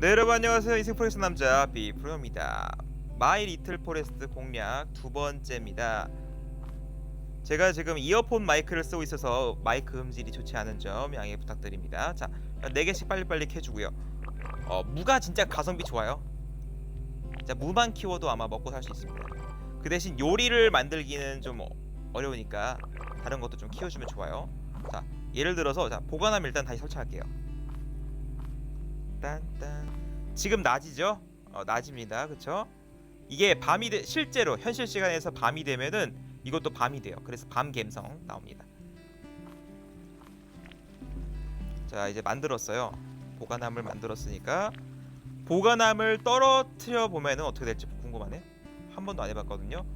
네 여러분 안녕하세요. 인생 포레스트 남자 비프로입니다. 마이 리틀 포레스트 공략 두 번째입니다. 제가 지금 이어폰 마이크를 쓰고 있어서 마이크 음질이 좋지 않은 점 양해 부탁드립니다. 자 4개씩 빨리빨리 캐주고요. 어, 무가 진짜 가성비 좋아요? 자 무만 키워도 아마 먹고 살 수 있습니다. 그 대신 요리를 만들기는 좀 어- 어려우니까 다른 것도 좀 키워주면 좋아요. 자 예를 들어서 자 보관함 일단 다시 설치할게요 딴딴 지금 낮이죠? 어, 낮입니다. 그쵸? 이게 밤이 되, 실제로 현실 시간에서 밤이 되면은 이것도 밤이 돼요. 그래서 밤 감성 나옵니다. 자 이제 만들었어요. 보관함을 만들었으니까 보관함을 떨어뜨려 보면은 어떻게 될지 궁금하네. 한 번도 안 해봤거든요.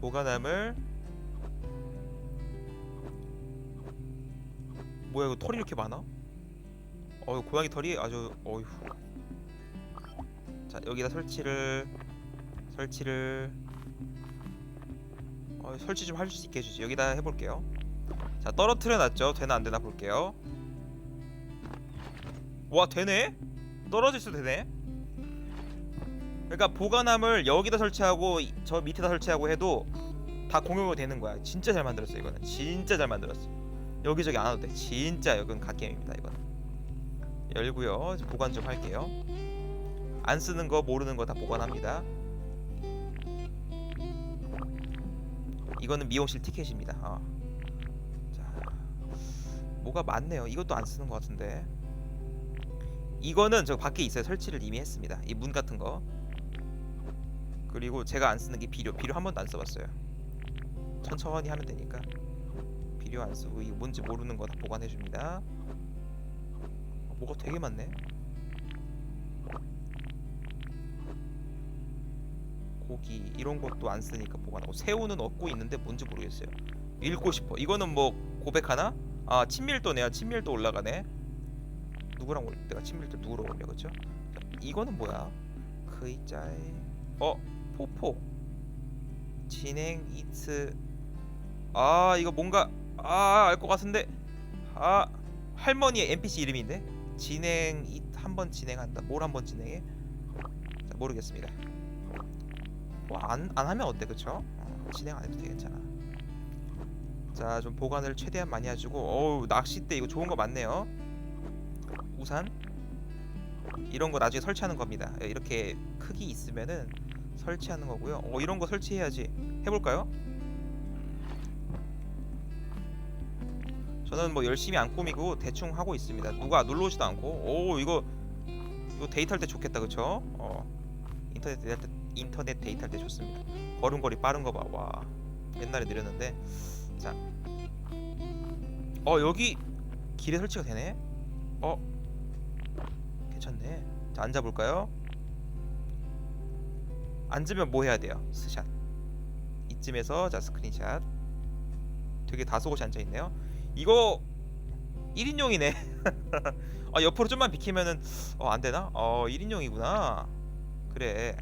보관함을 뭐야 이거 털이 이렇게 많아? 어 고양이 털이 아주 어휴. 자 여기다 설치를 설치를. 어, 설치 좀 할 수 있게 해주지. 여기다 해볼게요. 자 떨어뜨려 놨죠? 되나 안 되나 볼게요. 와 되네? 떨어질 수도 되네? 그러니까 보관함을 여기다 설치하고 이- 저 밑에다 설치하고 해도 다 공용으로 되는 거야. 진짜 잘 만들었어 이거는. 진짜 잘 만들었어. 여기저기 안 와도 돼. 진짜 이건 갓게임입니다 이거는 열고요. 보관 좀 할게요. 안 쓰는 거 모르는 거 다 보관합니다. 이거는 미용실 티켓입니다. 어. 자 뭐가 많네요. 이것도 안 쓰는 거 같은데. 이거는 저 밖에 있어요. 설치를 이미 했습니다. 이 문 같은 거. 그리고 제가 안 쓰는 게 비료. 비료 한 번도 안 써봤어요. 천천히 하면 되니까. 비료 안 쓰고 이거 뭔지 모르는 거 다 보관해 줍니다. 어, 뭐가 되게 많네. 고기 이런 것도 안 쓰니까 보관하고 새우는 얻고 있는데 뭔지 모르겠어요. 읽고 싶어. 이거는 뭐 고백하나? 아 친밀도네요 친밀도 올라가네. 누구랑 올 내가 친밀도 누구로 올려? 자, 이거는 뭐야? 그이자에 어? 포포. 진행 이트 아 이거 뭔가 아 알 것 같은데. 아 할머니의 NPC 이름인데 진행 이 한번 진행한다 뭘 한 번 진행해? 자, 모르겠습니다 뭐안 안 하면 어때 그쵸? 어, 진행 안 해도 되겠잖아. 자 좀 보관을 최대한 많이 해주고 어우 낚싯대 이거 좋은 거 많네요. 우산 이런 거 나중에 설치하는 겁니다. 예, 이렇게 크기 있으면은 설치하는 거고요. 어 이런 거 설치해야지 해볼까요? 저는 뭐 열심히 안 꾸미고 대충 하고 있습니다. 누가 눌러 오지도 않고 오 이거 이거 데이트할 때 좋겠다 그쵸? 어 인터넷 데이트할 때 인터넷 데이트할 때 좋습니다. 걸음걸이 빠른 거 봐. 와. 옛날에 느렸는데. 자. 어, 여기 길에 설치가 되네. 어. 괜찮네. 자, 앉아 볼까요? 앉으면 뭐 해야 돼요? 스샷. 이쯤에서 자, 스크린샷. 되게 다소곳이 앉아 있네요. 이거 1인용이네. 아, 옆으로 좀만 비키면은 어, 안 되나? 어, 1인용이구나. 그래.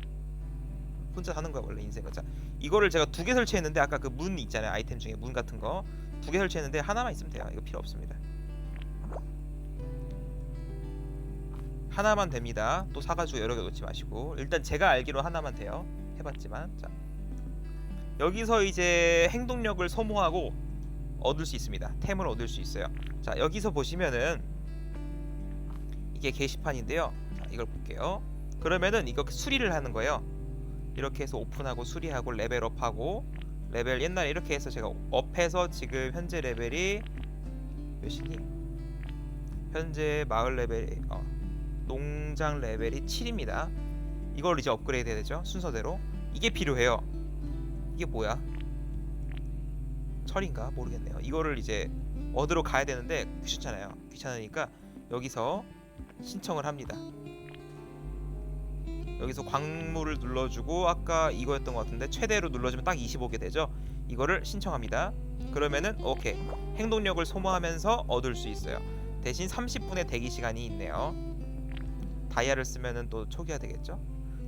혼자 사는 거야 원래 인생은 자 이거를 제가 두 개 설치했는데 아까 그 문 있잖아요 아이템 중에 문 같은 거 두 개 설치했는데 하나만 있으면 돼요 이거 필요 없습니다 하나만 됩니다 또 사가지고 여러 개 놓지 마시고 일단 제가 알기로 하나만 돼요 해봤지만 자 여기서 이제 행동력을 소모하고 얻을 수 있습니다 템을 얻을 수 있어요 자 여기서 보시면은 이게 게시판인데요 자 이걸 볼게요 그러면은 이거 수리를 하는 거예요 이렇게 해서 오픈하고 수리하고 레벨업하고 레벨 옛날에 이렇게 해서 제가 업해서 지금 현재 레벨이 몇이니? 현재 마을 레벨이 어, 농장 레벨이 7입니다. 이걸 이제 업그레이드 해야 되죠 순서대로 이게 필요해요. 이게 뭐야? 철인가 모르겠네요. 이거를 이제 얻으러 가야 되는데 귀찮잖아요. 귀찮으니까 여기서 신청을 합니다. 여기서 광물을 눌러주고 아까 이거였던 것 같은데 최대로 눌러주면 딱 25개 되죠? 이거를 신청합니다. 그러면은 오케이. 행동력을 소모하면서 얻을 수 있어요. 대신 30분의 대기 시간이 있네요. 다이아를 쓰면은 또 초기화 되겠죠?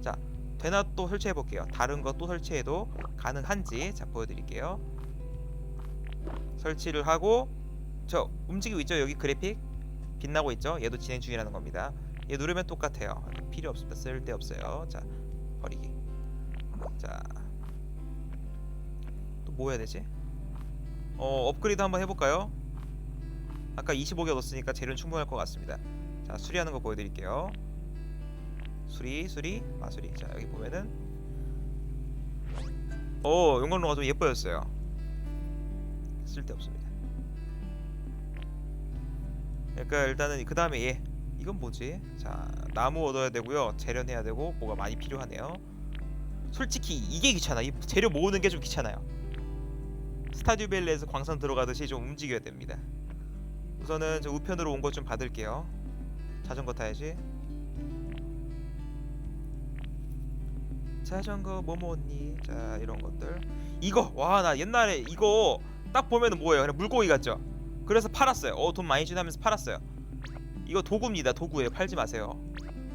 자 되나 또 설치해 볼게요. 다른 거 또 설치해도 가능한지 자 보여드릴게요 설치를 하고 저 움직이고 있죠 여기 그래픽 빛나고 있죠 얘도 진행 중이라는 겁니다 얘 누르면 똑같아요. 필요 없습니다. 쓸데 없어요. 자 버리기. 자. 또 뭐 해야 되지? 어 업그레이드 한번 해볼까요? 아까 25개 얻었으니까 재료는 충분할 것 같습니다. 자 수리하는 거 보여드릴게요. 수리 수리 마수리. 자 여기 보면은 오 용광로가 좀 예뻐졌어요. 쓸데 없습니다. 그러니까 일단은 그 다음에 얘 이건 뭐지? 자 나무 얻어야 되고요. 재련해야 되고 뭐가 많이 필요하네요. 솔직히 이게 귀찮아. 이 재료 모으는 게 좀 귀찮아요. 스타듀밸리에서 광산 들어가듯이 좀 움직여야 됩니다. 우선은 저 우편으로 온 것 좀 받을게요. 자전거 타야지. 자전거 뭐 먹었니? 자 이런 것들. 이거 와 나 옛날에 이거 딱 보면은 뭐예요? 그냥 물고기 같죠? 그래서 팔았어요. 어 돈 많이 주다면서 팔았어요. 이거 도구입니다. 도구예요. 팔지 마세요.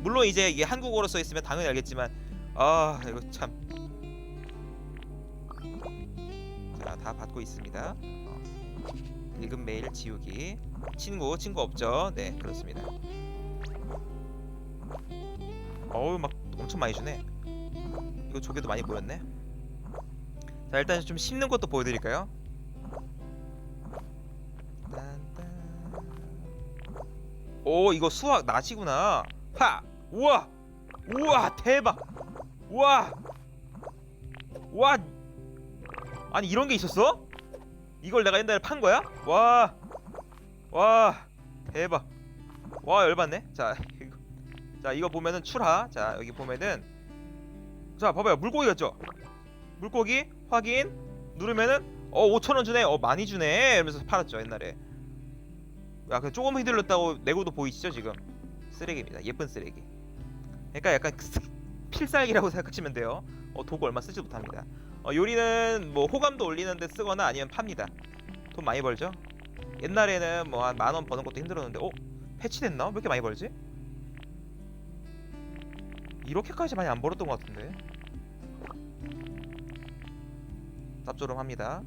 물론 이제 이게 한국어로 써 있으면 당연히 알겠지만 아 이거 참. 자 다 받고 있습니다. 어. 읽은 메일 지우기. 친구 친구 없죠? 네 그렇습니다. 어우 막 엄청 많이 주네. 이거 조개도 많이 보였네. 자 일단 좀 씹는 것도 보여드릴까요? 오 이거 수학 낫이구나. 하! 우와! 우와 대박! 우와! 와! 아니 이런 게 있었어? 이걸 내가 옛날에 판 거야? 와! 와! 대박! 와 열받네. 자 이거. 자 이거 보면은 출하. 자 여기 보면은. 자 봐봐요. 물고기 같죠? 물고기 확인. 누르면은 어 5천원 주네. 어 많이 주네. 이러면서 팔았죠 옛날에. 야그 조금 휘둘렀다고 내고도 보이시죠 지금? 쓰레기입니다. 예쁜 쓰레기. 그러니까 약간 필살기라고 생각하시면 돼요. 어 도구 얼마 쓰지 못합니다 어, 요리는 뭐 호감도 올리는데 쓰거나 아니면 팝니다. 돈 많이 벌죠? 옛날에는 뭐 한 만 원 버는 것도 힘들었는데 어? 패치됐나? 왜 이렇게 많이 벌지? 이렇게까지 많이 안 벌었던 것 같은데 짭조름합니다.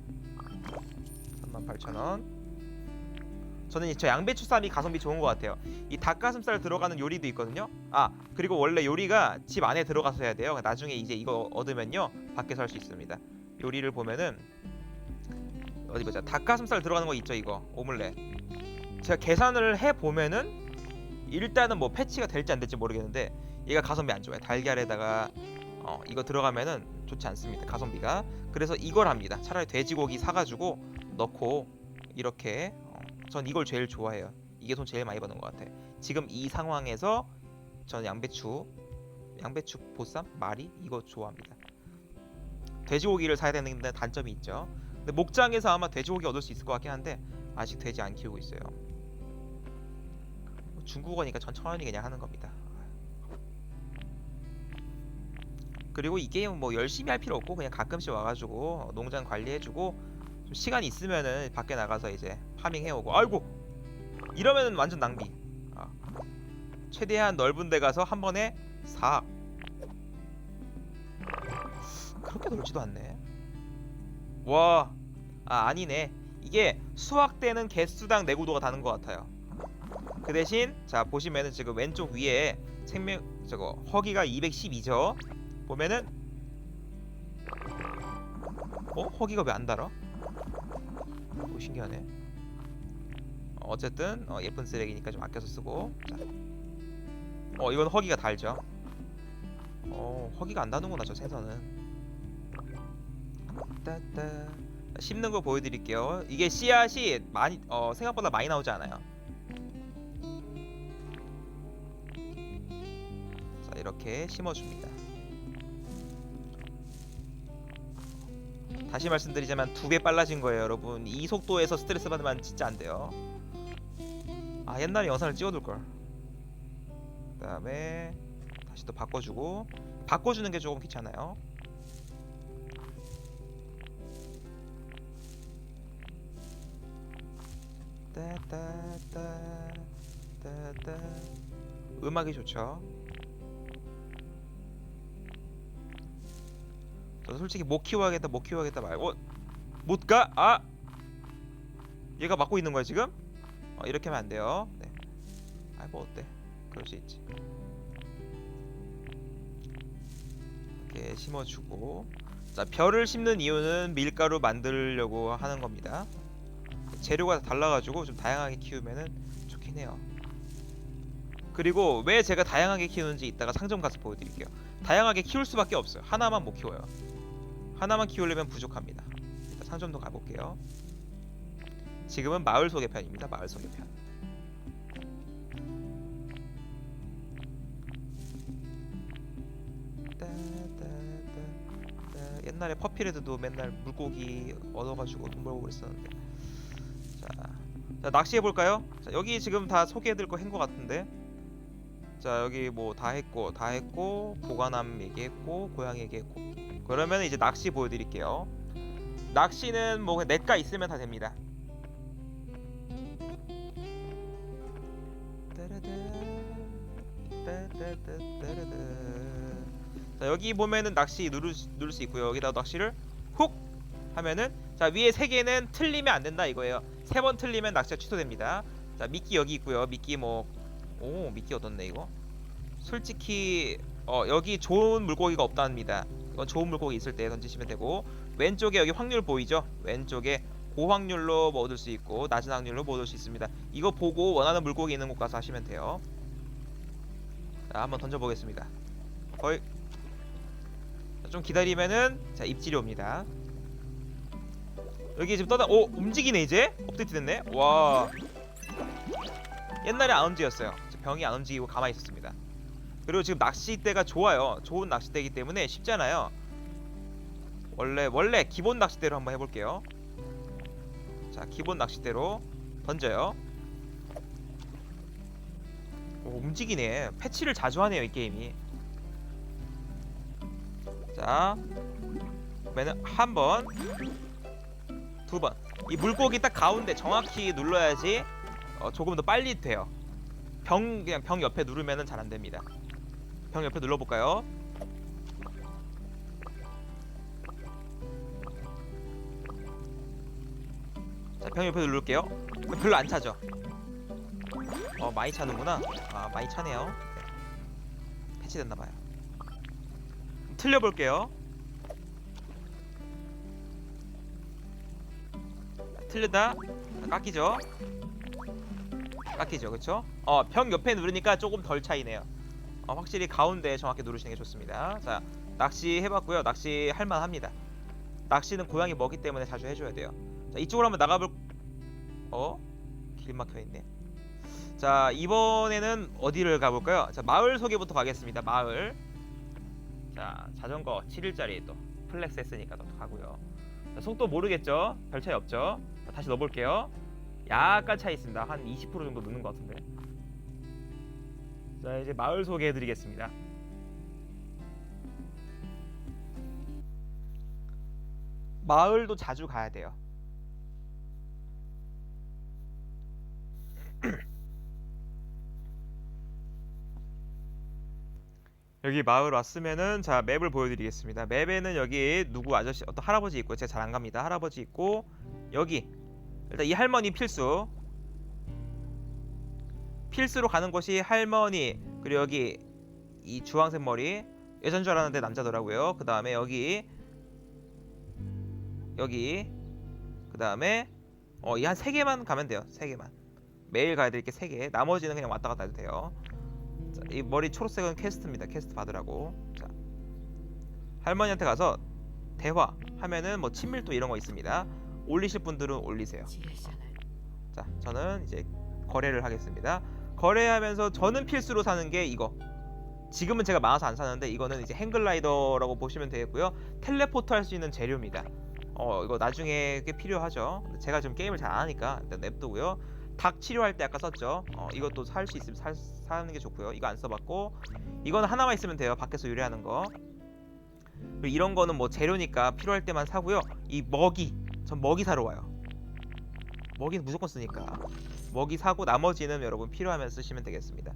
38,000원. 저는 이- 저 양배추 쌈이 가성비 좋은 것 같아요. 이 닭가슴살 들어가는 요리도 있거든요. 아 그리고 원래 요리가 집 안에 들어가서 해야 돼요. 나중에 이제 이거 얻으면요 밖에서 할 수 있습니다. 요리를 보면은 어디 보자. 닭가슴살 들어가는 거 있죠 이거. 오믈렛. 제가 계산을 해 보면은 일단은 뭐 패치가 될지 안 될지 모르겠는데 얘가 가성비 안 좋아요. 달걀에다가 어, 이거 들어가면은 좋지 않습니다 가성비가. 그래서 이걸 합니다. 차라리 돼지고기 사가지고 넣고 이렇게 어, 전 이걸 제일 좋아해요. 이게 돈 제일 많이 버는 것 같아. 지금 이 상황에서 저는 양배추 양배추 보쌈 마리 이거 좋아합니다. 돼지고기를 사야 되는데 단점이 있죠. 근데 목장에서 아마 돼지고기 얻을 수 있을 것 같긴 한데 아직 돼지 안 키우고 있어요. 뭐 중국어니까 천천히 그냥 하는 겁니다 그리고 이 게임은 뭐 열심히 할 필요 없고 그냥 가끔씩 와가지고 농장 관리해주고 좀 시간이 있으면은 밖에 나가서 이제 파밍 해오고. 아이고! 이러면은 완전 낭비. 아. 최대한 넓은 데 가서 한 번에 삭 그렇게 넓지도 않네. 와. 아, 아니네. 이게 수확 때는 개수당 내구도가 다른 것 같아요. 그 대신 자 보시면은 지금 왼쪽 위에 생명 저거 허기가 212죠 보면은 어? 허기가 왜 안 달아? 오, 신기하네. 어, 어쨌든 어, 예쁜 쓰레기니까 좀 아껴서 쓰고. 자. 어 이건 허기가 달죠. 어 허기가 안 다는구나 저 생선은. 따따. 씹는 거 보여드릴게요. 이게 씨앗이 많이 어 생각보다 많이 나오지 않아요. 자 이렇게 심어줍니다 다시 말씀드리자면 두 배 빨라진 거예요 여러분. 이 속도에서 스트레스 받으면 진짜 안 돼요. 아 옛날에 영상을 찍어둘 걸. 그 다음에 다시 또 바꿔주고 바꿔주는 게 조금 귀찮아요. 따따따 따따 음악이 좋죠 솔직히 못 키워야겠다 못 키워야겠다 말고 어? 못 가? 아! 얘가 막고 있는 거야 지금? 어, 이렇게 하면 안 돼요 네. 아뭐 어때 그럴 수 있지. 이렇게 심어주고 자 별을 심는 이유는 밀가루 만들려고 하는 겁니다. 재료가 달라가지고 좀 다양하게 키우면은 좋긴 해요. 그리고 왜 제가 다양하게 키우는지 이따가 상점 가서 보여드릴게요. 다양하게 키울 수밖에 없어요. 하나만 못 키워요. 하나만 키우려면 부족합니다. 일단 상점 도 가볼게요. 지금은 마을 소개편입니다. 마을 소개편. 옛날에 퍼피레드도 맨날 물고기 얻어가지고 돈 벌고 그랬었는데 자, 자 낚시해 볼까요? 자, 여기 지금 다 소개해드릴 거 한 거 같은데 자 여기 뭐 다 했고 다 했고 보관함 얘기했고 고양이 얘기했고 그러면 이제 낚시 보여드릴게요. 낚시는 뭐 넷가 있으면 다 됩니다. 자 여기 보면은 낚시 누를, 수- 누를 수 있고요. 여기다 낚시를 훅 하면은 자 위에 세 개는 틀리면 안 된다 이거예요. 세 번 틀리면 낚시가 취소됩니다. 자 미끼 여기 있고요. 미끼 뭐 오 미끼 얻었네 이거. 솔직히 어 여기 좋은 물고기가 없답니다 이건 좋은 물고기 있을 때 던지시면 되고 왼쪽에 여기 확률 보이죠? 왼쪽에 고확률로 뭐 얻을 수 있고 낮은 확률로 뭐 얻을 수 있습니다. 이거 보고 원하는 물고기 있는 곳 가서 하시면 돼요. 자 한번 던져보겠습니다. 거의. 자, 좀 기다리면은 자 입질이 옵니다. 여기 지금 떠다 오 움직이네 이제? 업데이트 됐네? 와. 옛날에 안 움직였어요. 병이 안 움직이고 가만히 있었습니다 그리고 지금 낚싯대가 좋아요. 좋은 낚싯대이기 때문에 쉽잖아요. 원래 원래 기본 낚싯대로 한번 해볼게요. 자 기본 낚싯대로 던져요. 오, 움직이네. 패치를 자주 하네요 이 게임이. 자 그러면은 한번 두 번. 이 물고기 딱 가운데 정확히 눌러야지 어, 조금 더 빨리 돼요. 병 그냥 병 옆에 누르면은 잘 안 됩니다 병 옆에 눌러볼까요? 자 병 옆에 누를게요. 별로 안 차죠? 어 많이 차는구나. 아 많이 차네요. 네. 패치됐나봐요. 틀려볼게요. 틀리다. 깎이죠? 깎이죠 그쵸? 어 병 옆에 누르니까 조금 덜 차이네요 어, 확실히 가운데 정확히 누르시는 게 좋습니다. 자 낚시 해봤고요. 낚시 할만합니다. 낚시는 고양이 먹이 때문에 자주 해줘야 돼요. 자 이쪽으로 한번 나가볼 어? 길 막혀 있네. 자 이번에는 어디를 가볼까요? 자 마을 소개부터 가겠습니다. 마을. 자 자전거 7일짜리 또 플렉스 했으니까 또 가고요. 자, 속도 모르겠죠? 별 차이 없죠? 자, 다시 넣어볼게요. 약간 차이 있습니다. 한 20% 정도 넣는 것 같은데 자 이제 마을 소개해드리겠습니다 마을도 자주 가야 돼요 여기 마을 왔으면은 자 맵을 보여드리겠습니다. 맵에는 여기 누구 아저씨 어떤 할아버지 있고 제가 잘 안 갑니다. 할아버지 있고 여기 일단 이 할머니 필수 필수로 가는 곳이 할머니 그리고 여기 이 주황색 머리 여잔 줄 알았는데 남자더라고요. 그 다음에 여기 여기 그 다음에 어 이 한 세 개만 가면 돼요. 세 개만 매일 가야 될 게 세 개. 나머지는 그냥 왔다 갔다 해도 돼요. 자, 이 머리 초록색은 퀘스트입니다. 퀘스트 받으라고. 자, 할머니한테 가서 대화 하면은 뭐 친밀도 이런 거 있습니다. 올리실 분들은 올리세요. 자, 저는 이제 거래를 하겠습니다. 거래하면서 저는 필수로 사는 게 이거. 지금은 제가 많아서 안 사는데 이거는 이제 행글라이더라고 보시면 되겠고요. 텔레포트 할 수 있는 재료입니다. 어, 이거 나중에 꽤 필요하죠. 제가 지금 게임을 잘 안 하니까 일단 냅두고요. 닭 치료할 때 아까 썼죠. 어, 이것도 살 수 있으면 살, 사는 게 좋고요. 이거 안 써봤고 이건 하나만 있으면 돼요. 밖에서 요리하는 거. 그리고 이런 거는 뭐 재료니까 필요할 때만 사고요. 이 먹이, 전 먹이 사러 와요. 먹이는 무조건 쓰니까 먹이 사고 나머지는 여러분 필요하면 쓰시면 되겠습니다.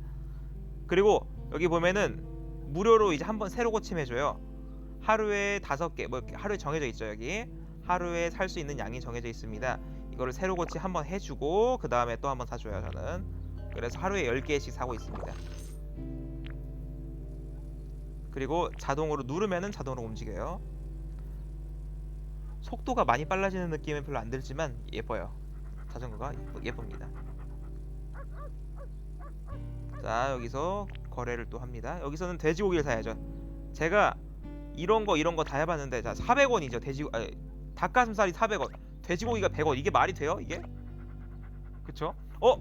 그리고 여기 보면은 무료로 이제 한번 새로 고침해줘요. 하루에 다섯 개, 뭐 하루에 정해져 있죠 여기. 하루에 살 수 있는 양이 정해져 있습니다. 이거를 새로 고치 한번 해주고 그 다음에 또 한번 사줘요 저는. 그래서 하루에 10개씩 사고 있습니다. 그리고 자동으로 누르면은 자동으로 움직여요. 속도가 많이 빨라지는 느낌은 별로 안 들지만 예뻐요. 자전거가 예쁩니다. 자 여기서 거래를 또 합니다. 여기서는 돼지고기를 사야죠. 제가 이런 거 이런 거 다 해봤는데 자 400원이죠. 돼지 아니, 닭가슴살이 400원, 돼지고기가 100원. 이게 말이 돼요? 이게? 그쵸? 어?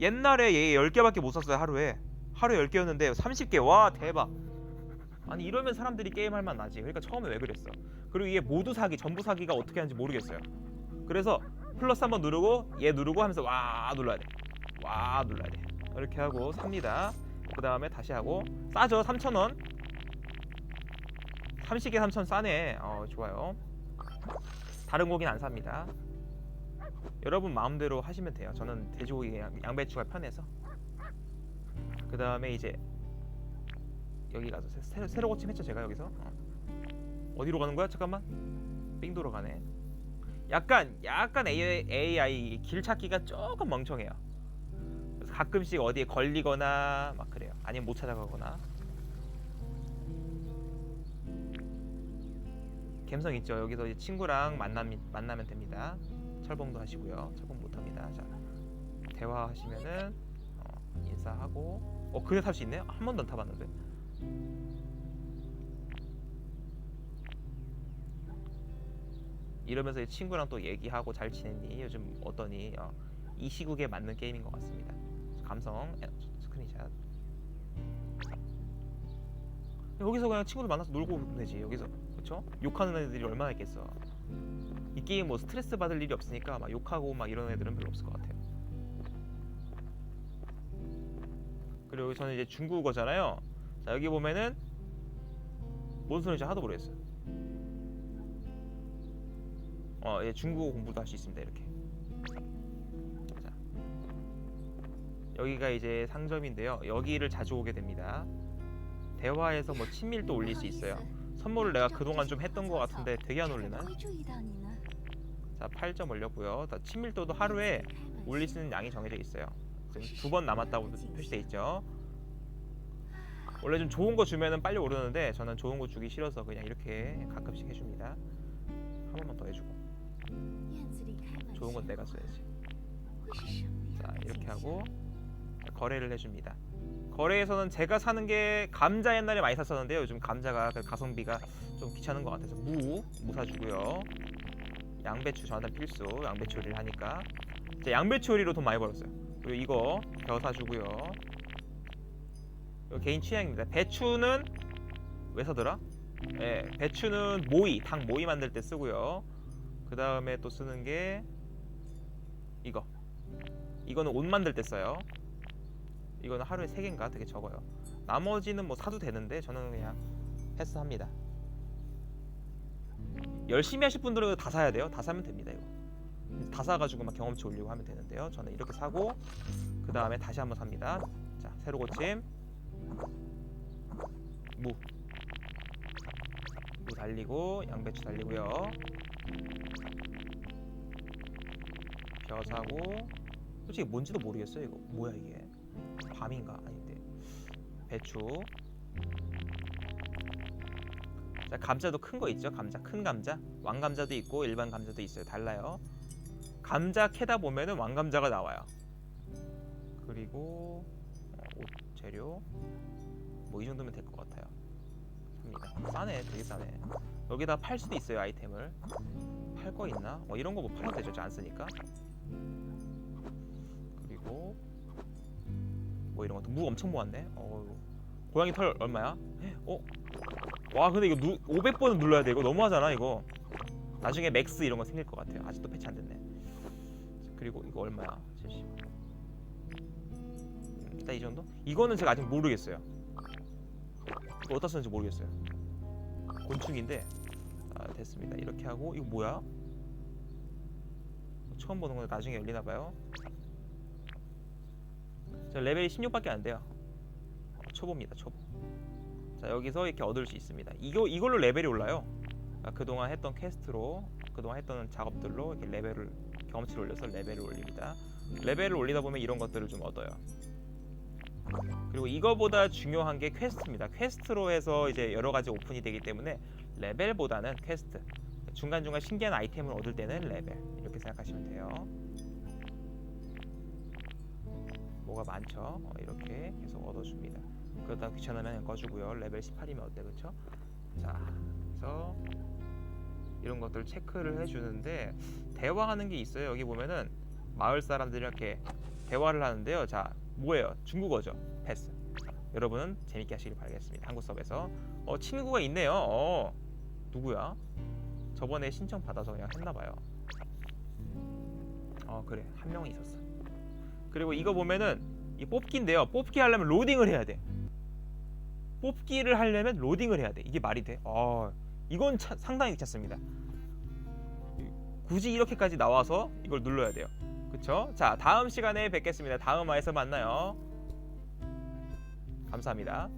옛날에 얘 10개밖에 못 샀어요 하루에. 하루에 10개였는데 30개. 와 대박. 아니 이러면 사람들이 게임할 만 나지. 그러니까 처음에 왜 그랬어? 그리고 이게 모두 사기, 전부 사기가 어떻게 하는지 모르겠어요. 그래서 플러스 한번 누르고 얘 누르고 하면서 와 눌러야 돼. 와 눌러야 돼. 이렇게 하고 삽니다. 그 다음에 다시 하고 싸죠 3,000원. 30개 3,000 싸네. 어 좋아요. 다른 고기는 안 삽니다. 여러분 마음대로 하시면 돼요. 저는 돼지고기 양, 양배추가 편해서. 그 다음에 이제 여기 가서 새- 새로, 새로 고침 했죠 제가 여기서. 어. 어디로 가는 거야? 잠깐만. 삥 돌아가네. 약간 약간 AI, AI 길 찾기가 조금 멍청해요. 그래서 가끔씩 어디에 걸리거나 막 그래요. 아니면 못 찾아가거나. 감성 있죠. 여기서 친구랑 만남 만나면 됩니다. 철봉도 하시고요. 철봉 못 합니다. 자 대화하시면은 어, 인사하고 어 그래 탈수 있네. 한 번도 안 타봤는데. 이러면서 이 친구랑 또 얘기하고 잘 지냈니? 요즘 어떠니? 어, 이 시국에 맞는 게임인 것 같습니다. 감성 에, 스크린샷. 여기서 그냥 친구들 만나서 놀고 되지. 여기서 그렇죠? 욕하는 애들이 얼마나 있겠어. 이 게임 뭐 스트레스 받을 일이 없으니까 막 욕하고 막 이런 애들은 별로 없을 것 같아요. 그리고 저는 이제 중국어잖아요. 자 여기 보면은 뭔 소리인지 하나도 모르겠어요. 어, 예, 중국어 공부도 할 수 있습니다. 이렇게. 자, 여기가 이제 상점인데요. 여기를 자주 오게 됩니다. 대화에서 뭐 친밀도 올릴 수 있어요. 선물을 내가 그동안 좀 했던 것 같은데 되게 안 올리나? 자, 8점 올렸고요. 다 친밀도도 하루에 올릴 수 있는 양이 정해져 있어요. 지금 두 번 남았다고 표시돼 있죠. 원래 좀 좋은 거 주면은 빨리 오르는데 저는 좋은 거 주기 싫어서 그냥 이렇게 가끔씩 해줍니다. 한 번만 더 해주고 좋은 건 내가 써야지. 자 이렇게 하고 자, 거래를 해줍니다. 거래에서는 제가 사는 게 감자 옛날에 많이 샀었는데요. 요즘 감자가 그 가성비가 좀 귀찮은 것 같아서 무, 무 사주고요. 양배추 저한테 필수. 양배추 요리를 하니까. 자, 양배추 요리로 돈 많이 벌었어요. 그리고 이거 벼 사주고요. 이거 개인 취향입니다. 배추는 왜 사더라? 예, 배추는 모이, 당 모이 만들 때 쓰고요. 그 다음에 또 쓰는 게 이거. 이거는 옷 만들 때 써요. 이거는 하루에 세 개인가 되게 적어요. 나머지는 뭐 사도 되는데 저는 그냥 패스합니다. 열심히 하실 분들은 다 사야 돼요. 다 사면 됩니다. 이거 다 사가지고 막 경험치 올리고 하면 되는데요. 저는 이렇게 사고 그 다음에 다시 한번 삽니다. 자 새로 고침 무. 무 달리고 양배추 달리고요. 벼 사고 솔직히 뭔지도 모르겠어요. 이거 뭐야 이게? 밤인가 아닌데 배추. 자 감자도 큰 거 있죠? 감자 큰 감자 왕감자도 있고 일반 감자도 있어요. 달라요. 감자 캐다 보면은 왕감자가 나와요. 그리고 어, 옷 재료 뭐 이 정도면 될 것 같아요. 삽니다. 싸네, 되게 싸네. 여기다 팔 수도 있어요 아이템을. 팔 거 있나? 어 이런 거 뭐 팔아도 되죠, 안 쓰니까. 그리고 뭐 이런 것도 무 엄청 모았네. 어 고양이 털 얼마야? 어? 와 근데 이거 누, 500번은 눌러야 돼 이거 너무하잖아 이거. 나중에 맥스 이런 거 생길 것 같아요. 아직도 패치 안 됐네. 그리고 이거 얼마야? 70. 음, 일단 이 정도? 이거는 제가 아직 모르겠어요. 이거 어디다 쓰는지 모르겠어요. 곤충인데 아, 됐습니다. 이렇게 하고 이거 뭐야? 처음 보는 건데 나중에 열리나 봐요. 저 레벨이 16밖에 안 돼요. 어, 초보입니다. 초보. 자 여기서 이렇게 얻을 수 있습니다. 이거 이걸로 레벨이 올라요. 아, 그동안 했던 퀘스트로 그동안 했던 작업들로 이렇게 레벨을 경험치를 올려서 레벨을 올립니다. 레벨을 올리다 보면 이런 것들을 좀 얻어요. 그리고 이거보다 중요한 게 퀘스트입니다. 퀘스트로 해서 이제 여러 가지 오픈이 되기 때문에 레벨보다는 퀘스트. 중간 중간 신기한 아이템을 얻을 때는 레벨 생각하시면 돼요. 뭐가 많죠? 어, 이렇게 계속 얻어줍니다. 그러다 귀찮으면 꺼주고요. 레벨 18이면 어때, 그렇죠? 자, 그래서 이런 것들 체크를 해주는데 대화하는 게 있어요. 여기 보면은 마을 사람들이 이렇게 대화를 하는데요. 자, 뭐예요? 중국어죠. 패스. 여러분은 재밌게 하시길 바라겠습니다. 한국 수업에서 어 친구가 있네요. 어 누구야? 저번에 신청 받아서 그냥 했나 봐요. 어 그래 한 명이 있었어. 그리고 이거 보면은 이 뽑기인데요. 뽑기 하려면 로딩을 해야 돼. 뽑기를 하려면 로딩을 해야 돼. 이게 말이 돼? 어 이건 차- 상당히 귀찮습니다. 굳이 이렇게까지 나와서 이걸 눌러야 돼요. 그쵸? 자 다음 시간에 뵙겠습니다. 다음 화에서 만나요. 감사합니다.